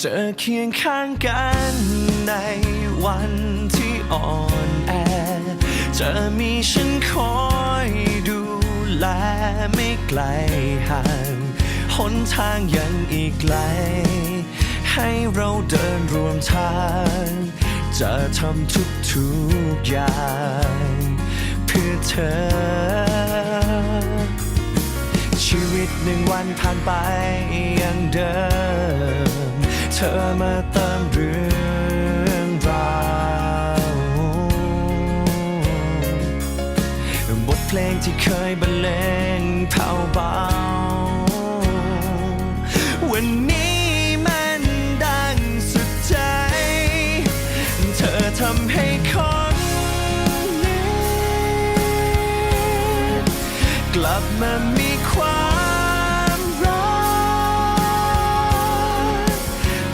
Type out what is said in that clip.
เจอเคียงข้างกันในวันที่อ่อนแอ จะมีฉันคอยดูแลไม่ไกลห่างหนทางยังอีกไกล ให้เราเดินรวมทาง จะทำทุกทุกๆอย่าง เพื่อเธอ ชีวิตหนึ่งวันผ่านไปอย่างเดิมเธ อมาติมเรื่องราวบทเพลงที่เคยบรรเลงเท่าเบา วันนี้มันดังสุดใจ เธอทำให้คนนี้กลับมามีความ